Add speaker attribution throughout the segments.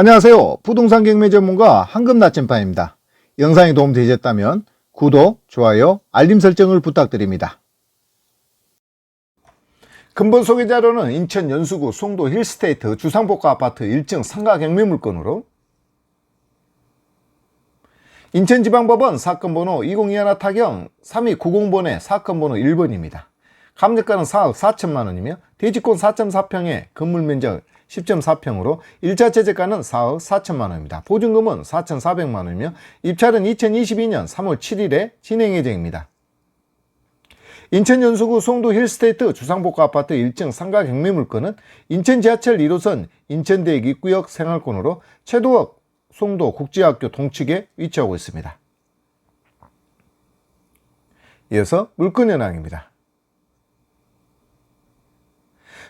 Speaker 1: 안녕하세요. 부동산 경매 전문가 황금 나침반입니다. 영상이 도움되셨다면 구독, 좋아요, 알림 설정을 부탁드립니다. 근본 소개 자료는 인천 연수구 송도 힐스테이트 주상복합 아파트 1층 상가 경매 물건으로 인천지방법원 사건 번호 2021 타경 3290번의 사건 번호 1번입니다. 감정가는 4억 4천만 원이며 대지권 4.4평에 건물 면적 10.4평으로 1차 최저가는 4억 4천만 원입니다. 보증금은 4,400만 원이며 입찰은 2022년 3월 7일에 진행 예정입니다. 인천 연수구 송도 힐스테이트 주상복합 아파트 1층 상가 경매 물건은 인천 지하철 1호선 인천대역 입구역 생활권으로 최도역 송도 국제학교 동측에 위치하고 있습니다. 이어서 물건 현황입니다.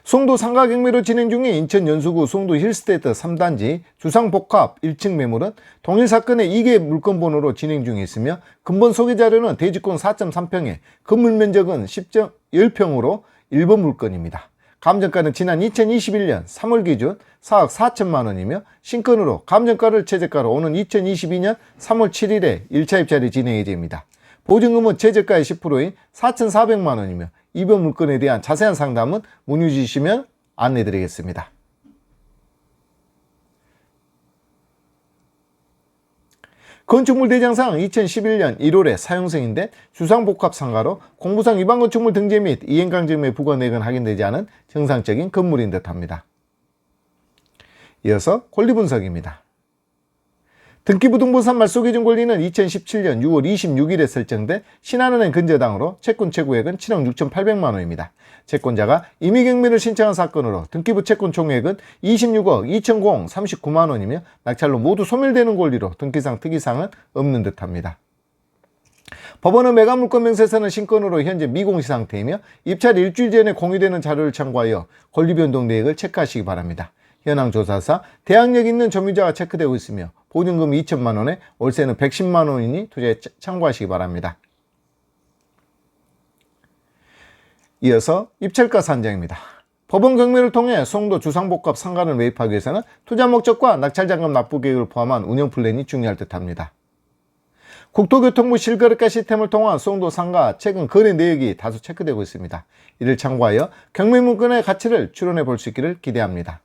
Speaker 1: 송도 상가 경매로 진행 중인 인천 연수구 송도 힐스테이트 3단지 주상복합 1층 매물은 동일 사건의 2개 물건 번호로 진행 중에 있으며 근본 소개 자료는 대지권 4.3평에 건물 면적은 10평으로 1번 물건입니다. 감정가는 지난 2021년 3월 기준 4억 4천만 원이며 신건으로 감정가를 최저가로 오는 2022년 3월 7일에 1차 입찰이 진행 예정입니다. 보증금은 최저가의 10%인 4,400만 원이며 이번 물건에 대한 자세한 상담은 문의 주시면 안내 드리겠습니다. 건축물 대장상 2011년 1월에 사용 승인데 주상복합 상가로 공부상 위반 건축물 등재 및 이행강제금의 부과 내역은 확인되지 않은 정상적인 건물인 듯합니다. 이어서 권리 분석입니다. 등기부등본상 말소기준 권리는 2017년 6월 26일에 설정된 신한은행 근저당으로 채권 최고액은 7억 6,800만 원입니다. 채권자가 임의경매를 신청한 사건으로 등기부 채권 총액은 26억 2,039만 원이며 낙찰로 모두 소멸되는 권리로 등기상 특이사항은 없는 듯합니다. 법원은 매각물건 명세서는 신건으로 현재 미공시 상태이며 입찰 일주일 전에 공유되는 자료를 참고하여 권리 변동 내역을 체크하시기 바랍니다. 현황 조사사 대항력 있는 점유자가 체크되고 있으며 보증금 2천만 원에 월세는 110만 원이니 투자에 참고하시기 바랍니다. 이어서 입찰가 산정입니다. 법원 경매를 통해 송도 주상복합 상가를 매입하기 위해서는 투자 목적과 낙찰자금 납부 계획을 포함한 운영 플랜이 중요할 듯합니다. 국토교통부 실거래가 시스템을 통한 송도 상가 최근 거래 내역이 다수 체크되고 있습니다. 이를 참고하여 경매 물건의 가치를 추론해 볼 수 있기를 기대합니다.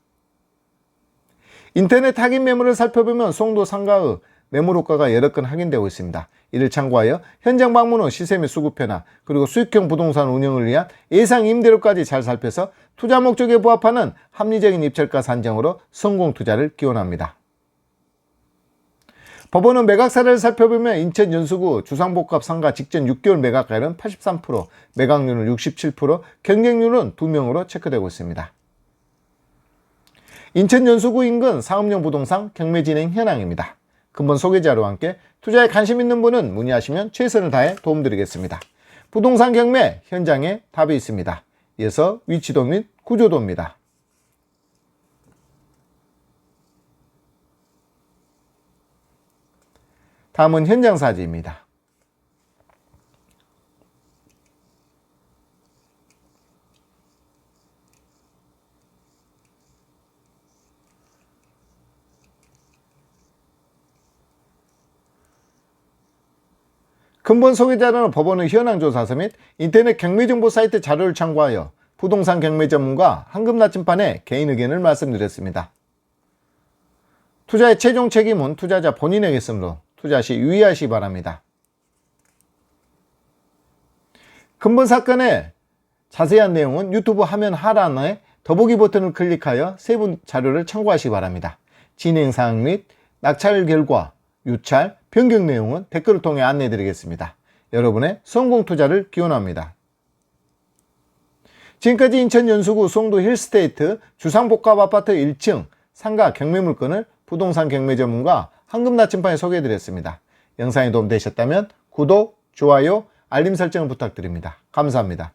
Speaker 1: 인터넷 확인 매물을 살펴보면 송도 상가의 매물 효과가 여러 건 확인되고 있습니다. 이를 참고하여 현장 방문 후 시세 및 수급 변화 그리고 수익형 부동산 운영을 위한 예상 임대료까지 잘 살펴서 투자 목적에 부합하는 합리적인 입찰가 산정으로 성공 투자를 기원합니다. 법원은 매각 사례를 살펴보면 인천 연수구 주상복합 상가 직전 6개월 매각가율은 83%, 매각률은 67%, 경쟁률은 2명으로 체크되고 있습니다. 인천 연수구 인근 사업용 부동산 경매 진행 현황입니다. 근본 소개자료와 함께 투자에 관심 있는 분은 문의하시면 최선을 다해 도움드리겠습니다. 부동산 경매 현장에 답이 있습니다. 이어서 위치도 및 구조도입니다. 다음은 현장 사진입니다. 근본 소개자료는 법원의 현황 조사서 및 인터넷 경매 정보 사이트 자료를 참고하여 부동산 경매 전문가 황금 나침반의 개인 의견을 말씀드렸습니다. 투자의 최종 책임은 투자자 본인에게 있으므로 투자 시 유의하시기 바랍니다. 근본 사건의 자세한 내용은 유튜브 화면 하단에 더보기 버튼을 클릭하여 세부 자료를 참고하시기 바랍니다. 진행사항 및 낙찰 결과, 유찰, 변경 내용은 댓글을 통해 안내해 드리겠습니다. 여러분의 성공 투자를 기원합니다. 지금까지 인천 연수구 송도 힐스테이트 주상복합 아파트 1층 상가 경매 물건을 부동산 경매 전문가 황금 나침반에 소개해 드렸습니다. 영상이 도움되셨다면 구독, 좋아요, 알림 설정을 부탁드립니다. 감사합니다.